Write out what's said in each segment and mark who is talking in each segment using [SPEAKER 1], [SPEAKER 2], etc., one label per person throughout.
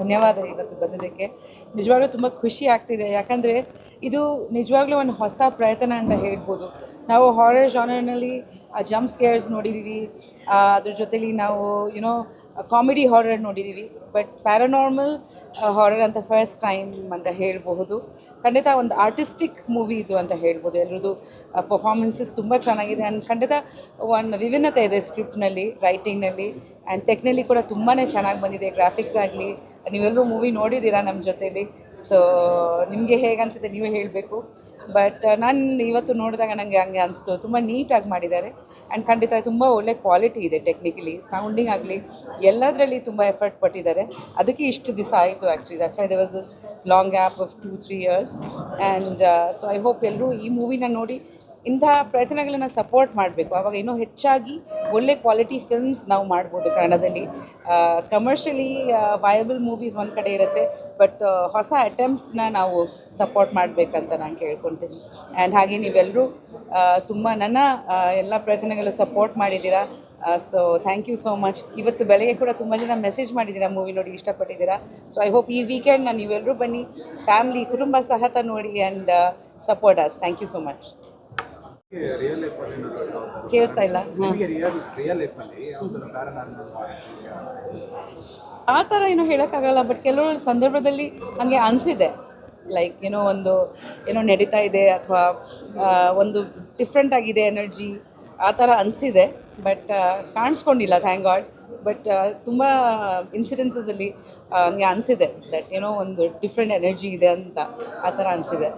[SPEAKER 1] ಧನ್ಯವಾದ ಇವತ್ತು ಬಂದಿದ್ದಕ್ಕೆ. ನಿಜವಾಗ್ಲೂ ತುಂಬ ಖುಷಿ ಆಗ್ತಿದೆ. ಯಾಕಂದರೆ ಇದು ನಿಜವಾಗ್ಲೂ ಒಂದು ಹೊಸ ಪ್ರಯತ್ನ ಅಂತ ಹೇಳ್ಬೋದು. ನಾವು ಹಾರರ್ ಜಾನರ್ನಲ್ಲಿ ಜಂಪ್ ಸ್ಕೇರ್ಸ್ ನೋಡಿದ್ದೀವಿ ಅದ್ರ ಜೊತೇಲಿ ನಾವು ಯುನೋ ಕಾಮಿಡಿ ಹಾರರ್ ನೋಡಿದ್ದೀವಿ ಬಟ್ ಪ್ಯಾರನಾರ್ಮಲ್ ಹಾರರ್ ಅಂತ ಫಸ್ಟ್ ಟೈಮ್ ಅಂತ ಹೇಳಬಹುದು. ಖಂಡಿತ ಒಂದು ಆರ್ಟಿಸ್ಟಿಕ್ ಮೂವಿ ಇದು ಅಂತ ಹೇಳ್ಬೋದು ಎಲ್ಲರದು ಪರ್ಫಾರ್ಮೆನ್ಸಸ್ ತುಂಬ ಚೆನ್ನಾಗಿದೆ. ಆ್ಯಂಡ್ ಖಂಡಿತ ಒಂದು ವಿಭಿನ್ನತೆ ಇದೆ ಸ್ಕ್ರಿಪ್ಟ್ನಲ್ಲಿ ರೈಟಿಂಗ್ನಲ್ಲಿ ಆ್ಯಂಡ್ ಟೆಕ್ನಲ್ಲಿ ಕೂಡ ತುಂಬಾ ಚೆನ್ನಾಗಿ ಬಂದಿದೆ. ಗ್ರಾಫಿಕ್ಸ್ ಆಗಲಿ ನೀವೆಲ್ಲರೂ ಮೂವಿ ನೋಡಿದ್ದೀರಾ ನಮ್ಮ ಜೊತೇಲಿ? ಸೊ ನಿಮಗೆ ಹೇಗೆ ಅನಿಸುತ್ತೆ ನೀವೇ ಹೇಳಬೇಕು. ಬಟ್ ನಾನು ಇವತ್ತು ನೋಡಿದಾಗ ನನಗೆ ಹಂಗೆ ಅನಿಸ್ತು. ತುಂಬ ನೀಟಾಗಿ ಮಾಡಿದ್ದಾರೆ. ಆ್ಯಂಡ್ ಖಂಡಿತ ತುಂಬ ಒಳ್ಳೆ ಕ್ವಾಲಿಟಿ ಇದೆ ಟೆಕ್ನಿಕಲಿ ಸೌಂಡಿಂಗ್ ಆಗಲಿ, ಎಲ್ಲದರಲ್ಲಿ ತುಂಬ ಎಫರ್ಟ್ ಪಟ್ಟಿದ್ದಾರೆ. ಅದಕ್ಕೆ ಇಷ್ಟು ದಿವಸ ಆಯಿತು actually that's why they was this long gap of two three years and so I hope ಎಲ್ಲರೂ ಈ ಮೂವಿನ ನೋಡಿ ಇಂತಹ ಪ್ರಯತ್ನಗಳನ್ನು ಸಪೋರ್ಟ್ ಮಾಡಬೇಕು. ಆವಾಗ ಇನ್ನೂ ಹೆಚ್ಚಾಗಿ ಒಳ್ಳೆ ಕ್ವಾಲಿಟಿ ಫಿಲ್ಮ್ಸ್ ನಾವು ಮಾಡ್ಬೋದು ಕನ್ನಡದಲ್ಲಿ. ಕಮರ್ಷಿಯಲಿ ವಯಬಲ್ ಮೂವೀಸ್ ಒಂದು ಕಡೆ ಇರುತ್ತೆ ಬಟ್ ಹೊಸ ಅಟೆಂಪ್ಟ್ಸ್ನ ನಾವು ಸಪೋರ್ಟ್ ಮಾಡಬೇಕಂತ ನಾನು ಕೇಳ್ಕೊತೀನಿ ಆ್ಯಂಡ್ ಹಾಗೆ ನೀವೆಲ್ಲರೂ ತುಂಬ ನನ್ನ ಎಲ್ಲ ಪ್ರಯತ್ನಗಳು ಸಪೋರ್ಟ್ ಮಾಡಿದ್ದೀರಾ. So thank you so much ಇವತ್ತು ಬೆಳಗ್ಗೆ ಕೂಡ ತುಂಬ ಜನ ಮೆಸೇಜ್ ಮಾಡಿದ್ದೀರಾ ಮೂವಿ ನೋಡಿ ಇಷ್ಟಪಟ್ಟಿದ್ದೀರಾ. ಸೊ ಐ ಹೋಪ್ ಈ ವೀಕೆಂಡ್ನ ನೀವೆಲ್ಲರೂ ಬನ್ನಿ. ಫ್ಯಾಮ್ಲಿ ಕುಟುಂಬ ಸಹತ ನೋಡಿ and support us thank you so much ಕೇಳಿಸ್ತಾ ಇಲ್ಲ. ಆ ಥರ ಏನೋ ಹೇಳೋಕ್ಕಾಗಲ್ಲ ಬಟ್ ಕೆಲವೊಂದು ಸಂದರ್ಭದಲ್ಲಿ ಹಂಗೆ ಅನಿಸಿದೆ. ಲೈಕ್ ಏನೋ ಒಂದು ಏನೋ ನಡೀತಾ ಇದೆ ಅಥವಾ ಒಂದು ಡಿಫ್ರೆಂಟ್ ಆಗಿದೆ ಎನರ್ಜಿ ಆ ಥರ ಅನಿಸಿದೆ. ಬಟ್ ಕಾಣಿಸ್ಕೊಂಡಿಲ್ಲ ಥ್ಯಾಂಕ್ ಗಾಡ್ ಬಟ್ ತುಂಬ ಇನ್ಸಿಡೆನ್ಸಸಲ್ಲಿ ಹಂಗೆ ಅನಿಸಿದೆ ದಟ್ ಏನೋ ಒಂದು ಡಿಫ್ರೆಂಟ್ ಎನರ್ಜಿ ಇದೆ ಅಂತ ಆ ಥರ ಅನಿಸಿದೆ.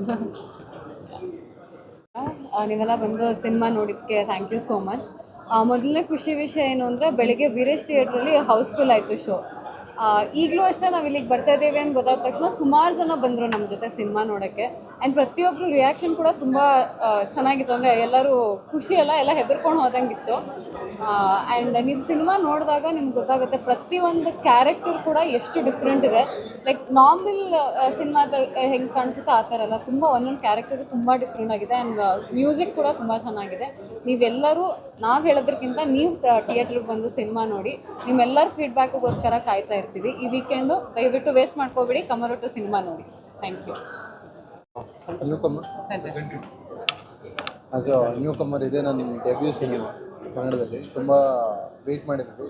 [SPEAKER 2] ನೀವೆಲ್ಲ ಬಂದು ಸಿನಿಮಾ ನೋಡಿದ್ದಕ್ಕೆ ಥ್ಯಾಂಕ್ ಯು ಸೋ ಮಚ್ ಮೊದಲನೇ ಖುಷಿ ವಿಷಯ ಏನು ಅಂದರೆ ಬೆಳಿಗ್ಗೆ ವೀರೇಶ್ ಥಿಯೇಟ್ರಲ್ಲಿ ಹೌಸ್ಫುಲ್ ಆಯಿತು ಶೋ ಈಗಲೂ ಅಷ್ಟೇ ನಾವು ಇಲ್ಲಿಗೆ ಬರ್ತಾ ಇದ್ದೇವೆ ಅಂತ ಗೊತ್ತಾದ ತಕ್ಷಣ ಸುಮಾರು ಜನ ಬಂದರು ನಮ್ಮ ಜೊತೆ ಸಿನಿಮಾ ನೋಡೋಕ್ಕೆ. ಆ್ಯಂಡ್ ಪ್ರತಿಯೊಬ್ಬರು ರಿಯಾಕ್ಷನ್ ಕೂಡ ತುಂಬ ಚೆನ್ನಾಗಿತ್ತು. ಅಂದರೆ ಎಲ್ಲರೂ ಖುಷಿ ಎಲ್ಲ ಎಲ್ಲ ಹೆದರ್ಕೊಂಡು ಹೋದಂಗಿತ್ತು. ಆ್ಯಂಡ್ ನೀವು ಸಿನಿಮಾ ನೋಡಿದಾಗ ನಿಮ್ಗೆ ಗೊತ್ತಾಗುತ್ತೆ ಪ್ರತಿಯೊಂದು ಕ್ಯಾರೆಕ್ಟರ್ ಕೂಡ ಎಷ್ಟು ಡಿಫ್ರೆಂಟ್ ಇದೆ. ಲೈಕ್ ನಾರ್ಮಲ್ ಸಿನಿಮಾದ ಹೆಂಗೆ ಕಾಣಿಸುತ್ತೆ ಆ ಥರ ಅಲ್ಲ. ತುಂಬ ಒಂದೊಂದು ಕ್ಯಾರೆಕ್ಟರು ತುಂಬ ಡಿಫ್ರೆಂಟ್ ಆಗಿದೆ ಆ್ಯಂಡ್ ಮ್ಯೂಸಿಕ್ ಕೂಡ ತುಂಬ ಚೆನ್ನಾಗಿದೆ. ನೀವೆಲ್ಲರೂ ನಾವು ಹೇಳೋದಕ್ಕಿಂತ ನೀವು ಥಿಯೇಟ್ರಿಗೆ ಬಂದು ಸಿನಿಮಾ ನೋಡಿ ನಿಮ್ಮೆಲ್ಲರ ಫೀಡ್ಬ್ಯಾಕ್ಗೋಸ್ಕರ ಕಾಯ್ತಾ ಇರ್ತೀವಿ. ಈ ವೀಕೆಂಡು ದಯವಿಟ್ಟು ವೇಸ್ಟ್ ಮಾಡ್ಕೋಬೇಡಿ ಕಮರೊಟ್ಟು ಸಿನಿಮಾ ನೋಡಿ. Thank you
[SPEAKER 3] new uh newcomer ಇದೆ ನನ್ನ ಡೆಬ್ಯೂ ಸಿನಿಮಾ ಕನ್ನಡದಲ್ಲಿ ತುಂಬ ವೆಯ್ಟ್ ಮಾಡಿದ್ವಿ.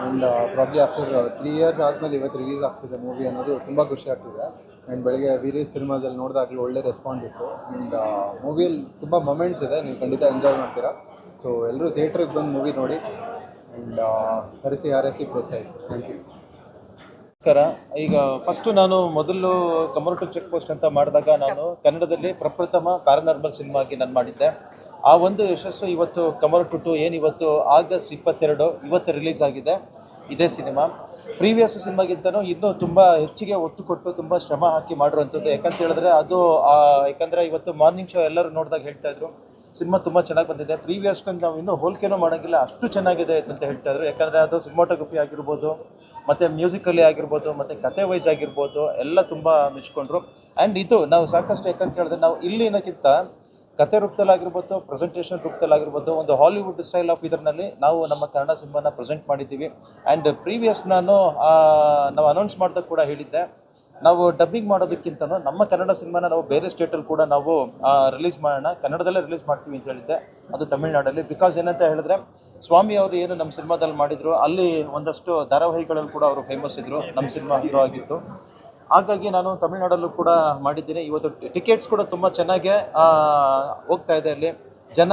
[SPEAKER 3] And probably after three years ಆದಮೇಲೆ ಇವತ್ತು ರಿಲೀಸ್ ಆಗ್ತಿದೆ ಮೂವಿ ಅನ್ನೋದು ತುಂಬ ಖುಷಿ ಆಗ್ತಿದೆ. ಆ್ಯಂಡ್ ಬೆಳಗ್ಗೆ ವೀರೇಶ್ ಸಿನಿಮಾಸಲ್ಲಿ ನೋಡಿದಾಗಲೂ ಒಳ್ಳೆ ರೆಸ್ಪಾನ್ಸ್ ಇತ್ತು. ಆ್ಯಂಡ್ ಮೂವಿಯಲ್ಲಿ ತುಂಬ ಮೊಮೆಂಟ್ಸ್ ಇದೆ, ನೀವು ಖಂಡಿತ ಎಂಜಾಯ್ ಮಾಡ್ತೀರಾ. ಸೊ ಎಲ್ಲರೂ ಥಿಯೇಟ್ರಿಗೆ ಬಂದು ಮೂವಿ ನೋಡಿ. ಆ್ಯಂಡ್ ಹರಿಸಿ ಹಾರೈಸಿ ಪ್ರೋತ್ಸಾಹಿಸಿ. ಥ್ಯಾಂಕ್ ಯು
[SPEAKER 4] ನಮಸ್ಕಾರ. ಈಗ ಫಸ್ಟು ನಾನು ಮೊದಲು ಕಮರ್ಟು ಚೆಕ್ ಪೋಸ್ಟ್ ಅಂತ ಮಾಡಿದಾಗ ನಾನು ಕನ್ನಡದಲ್ಲಿ ಪ್ರಪ್ರಥಮ ಪ್ಯಾರನಾರ್ಮಲ್ ಸಿನಿಮಾ ಆಗಿ ನಾನು ಮಾಡಿದ್ದೆ. ಆ ಒಂದು ಯಶಸ್ಸು ಇವತ್ತು ಕಮರ್ ಟು ಏನು ಇವತ್ತು ಆಗಸ್ಟ್ ಇಪ್ಪತ್ತೆರಡು ಇವತ್ತು ರಿಲೀಸ್ ಆಗಿದೆ. ಇದೇ ಸಿನಿಮಾ. ಪ್ರೀವಿಯಸ್ ಸಿನಿಮಾಗಿಂತನೂ ಇನ್ನೂ ತುಂಬ ಹೆಚ್ಚಿಗೆ ಒತ್ತು ಕೊಟ್ಟು ತುಂಬ ಶ್ರಮ ಹಾಕಿ ಮಾಡಿರುವಂಥದ್ದು. ಯಾಕಂತ ಹೇಳಿದ್ರೆ ಅದು ಯಾಕಂದರೆ ಇವತ್ತು ಮಾರ್ನಿಂಗ್ ಶೋ ಎಲ್ಲರೂ ನೋಡಿದಾಗ ಹೇಳ್ತಾ ಇದ್ರು, ಸಿನಿಮಾ ತುಂಬ ಚೆನ್ನಾಗಿ ಬಂದಿದೆ. ಪ್ರೀವಿಯಸ್ಗೆ ನಾವು ಇನ್ನೂ ಹೋಲಿಕೆನೂ ಮಾಡೋಂಗಿಲ್ಲ, ಅಷ್ಟು ಚೆನ್ನಾಗಿದೆ ಅಂತ ಹೇಳ್ತಾ ಇದ್ರು. ಯಾಕಂದರೆ ಅದು ಸಿನಿಮಾಟೋಗ್ರಫಿ ಆಗಿರ್ಬೋದು, ಮತ್ತು ಮ್ಯೂಸಿಕಲ್ಲಿ ಆಗಿರ್ಬೋದು, ಮತ್ತು ಕತೆ ವೈಸ್ ಆಗಿರ್ಬೋದು, ಎಲ್ಲ ತುಂಬ ಮೆಚ್ಕೊಂಡ್ರು. ಆ್ಯಂಡ್ ಇದು ನಾವು ಸಾಕಷ್ಟು ಯಾಕಂತ ಹೇಳಿದ್ರೆ ನಾವು ಇಲ್ಲಿ ಅನ್ನೋಕ್ಕಿಂತ ಕತೆ ರೂಪದಲ್ಲಾಗಿರ್ಬೋದು ಪ್ರೆಸೆಂಟೇಷನ್ ರೂಪದಲ್ಲಾಗಿರ್ಬೋದು ಒಂದು ಹಾಲಿವುಡ್ ಸ್ಟೈಲ್ ಆಫ್ ಇದರಲ್ಲಿ ನಾವು ನಮ್ಮ ಕನ್ನಡ ಸಿನಿಮಾನ ಪ್ರೆಸೆಂಟ್ ಮಾಡಿದ್ದೀವಿ. ಆ್ಯಂಡ್ ಪ್ರೀವಿಯಸ್ ನಾನು ನಾವು ಅನೌನ್ಸ್ ಮಾಡಿದಾಗ ಕೂಡ ಹೇಳಿದ್ದೆ. ನಾವು ಡಬ್ಬಿಂಗ್ ಮಾಡೋದಕ್ಕಿಂತ ನಮ್ಮ ಕನ್ನಡ ಸಿನಿಮಾನ ನಾವು ಬೇರೆ ಸ್ಟೇಟಲ್ಲಿ ಕೂಡ ನಾವು ರಿಲೀಸ್ ಮಾಡೋಣ, ಕನ್ನಡದಲ್ಲೇ ರಿಲೀಸ್ ಮಾಡ್ತೀವಿ ಅಂತ ಹೇಳಿದ್ದೆ. ಅದು ತಮಿಳ್ನಾಡಲ್ಲಿ. ಬಿಕಾಸ್ ಏನಂತ ಹೇಳಿದ್ರೆ, ಸ್ವಾಮಿ ಅವರು ಏನು ನಮ್ಮ ಸಿನಿಮಾದಲ್ಲಿ ಮಾಡಿದ್ರು, ಅಲ್ಲಿ ಒಂದಷ್ಟು ಧಾರಾವಾಹಿಗಳಲ್ಲಿ ಕೂಡ ಅವರು ಫೇಮಸ್ ಇದ್ರು, ನಮ್ಮ ಸಿನಿಮಾ ಹೀರೋ ಆಗಿತ್ತು ಹಾಗಾಗಿ ನಾನು ತಮಿಳ್ನಾಡಲ್ಲೂ ಕೂಡ ಮಾಡಿದ್ದೀನಿ. ಇವತ್ತು ಟಿಕೆಟ್ಸ್ ಕೂಡ ತುಂಬ ಚೆನ್ನಾಗೇ ಹೋಗ್ತಾ ಇದೆ ಅಲ್ಲಿ. ಜನ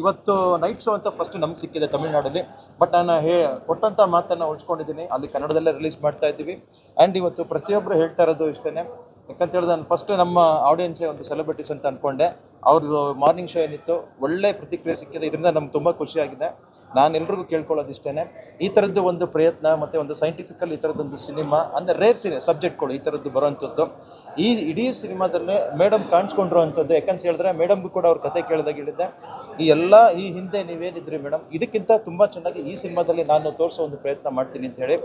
[SPEAKER 4] ಇವತ್ತು ನೈಟ್ ಶೋ ಅಂತ ಫಸ್ಟ್ ನಮ್ಗೆ ಸಿಕ್ಕಿದೆ ತಮಿಳ್ನಾಡಲ್ಲಿ. ಬಟ್ ನಾನು ಹೇ ಕೊಟ್ಟಂಥ ಮಾತನ್ನು ಉಳಿಸ್ಕೊಂಡಿದ್ದೀನಿ. ಅಲ್ಲಿ ಕನ್ನಡದಲ್ಲೇ ರಿಲೀಸ್ ಮಾಡ್ತಾ ಇದ್ದೀವಿ. ಆ್ಯಂಡ್ ಇವತ್ತು ಪ್ರತಿಯೊಬ್ಬರು ಹೇಳ್ತಾ ಇರೋದು ಇಷ್ಟೇ ಯಾಕಂತ ಹೇಳಿದ್ರೆ ನಾನು ಫಸ್ಟ್ ನಮ್ಮ ಆಡಿಯನ್ಸೇ ಒಂದು ಸೆಲೆಬ್ರಿಟೀಸ್ ಅಂತ ಅಂದ್ಕೊಂಡೆ ಅವ್ರದ್ದು ಮಾರ್ನಿಂಗ್ ಶೋ ಏನಿತ್ತು, ಒಳ್ಳೆ ಪ್ರತಿಕ್ರಿಯೆ ಸಿಕ್ಕಿದೆ. ಇದರಿಂದ ನಮ್ಗೆ ತುಂಬ ಖುಷಿಯಾಗಿದೆ ನಾನು ಕೇಳ್ಕೊಳ್ಳೋದು ಇಷ್ಟೇ ಈ ಥರದ್ದು ಒಂದು ಪ್ರಯತ್ನ ಮತ್ತು ಒಂದು ಸೈಂಟಿಫಿಕಲ್ ಈ ಥರದ್ದೊಂದು ಸಿನಿಮಾ ಅಂದರೆ ರೇರ್ ಸಿನಿ ಸಬ್ಜೆಕ್ಟ್ಗಳು ಈ ಥರದ್ದು ಬರೋವಂಥದ್ದು. ಈ ಇಡೀ ಸಿನಿಮಾದಲ್ಲೇ ಮೇಡಮ್ ಕಾಣಿಸ್ಕೊಂಡ್ರು ಅಂಥದ್ದು ಯಾಕಂತ ಹೇಳಿದ್ರೆ ಮೇಡಮ್ಗೂ ಕೂಡ ಅವ್ರ ಕತೆ ಕೇಳಿದಾಗ ಹೇಳಿದ್ದೆ, ಈ ಎಲ್ಲ ಈ ಹಿಂದೆ ನೀವೇನಿದ್ರಿ ಮೇಡಮ್ ಇದಕ್ಕಿಂತ ತುಂಬ ಚೆನ್ನಾಗಿ ಈ ಸಿನಿಮಾದಲ್ಲಿ ನಾನು ತೋರಿಸೋ ಒಂದು ಪ್ರಯತ್ನ ಮಾಡ್ತೀನಿ ಅಂತ ಹೇಳಿ.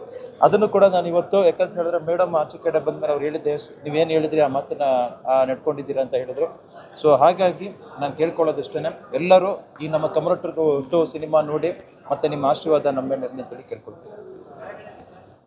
[SPEAKER 4] ಅದನ್ನು ಕೂಡ ನಾನು ಇವತ್ತು ಯಾಕಂತ ಹೇಳಿದ್ರೆ ಮೇಡಮ್ ಆಚೆ ಕಡೆ ಬಂದ್ಮೇಲೆ ಅವ್ರು ಹೇಳಿದ್ದೆ, ನೀವೇನು ಹೇಳಿದ್ರಿ? ಆ ಮಾತನ್ನ ನಡ್ಕೊಂಡಿದ್ದೀರಾ ಅಂತ ಹೇಳಿದ್ರು. ಸೊ ಹಾಗಾಗಿ ನಾನು ಕೇಳ್ಕೊಳ್ಳೋದಿಷ್ಟೇ ಎಲ್ಲರೂ ಈ ನಮ್ಮ ಕಮರಟು ಸಿನಿಮಾ ನೋಡಿ ಮತ್ತು ನಿಮ್ಮ ಆಶೀರ್ವಾದ ನಮ್ಮ ಮೇಲೆ ಕೇಳ್ಕೊಳ್ತೀನಿ.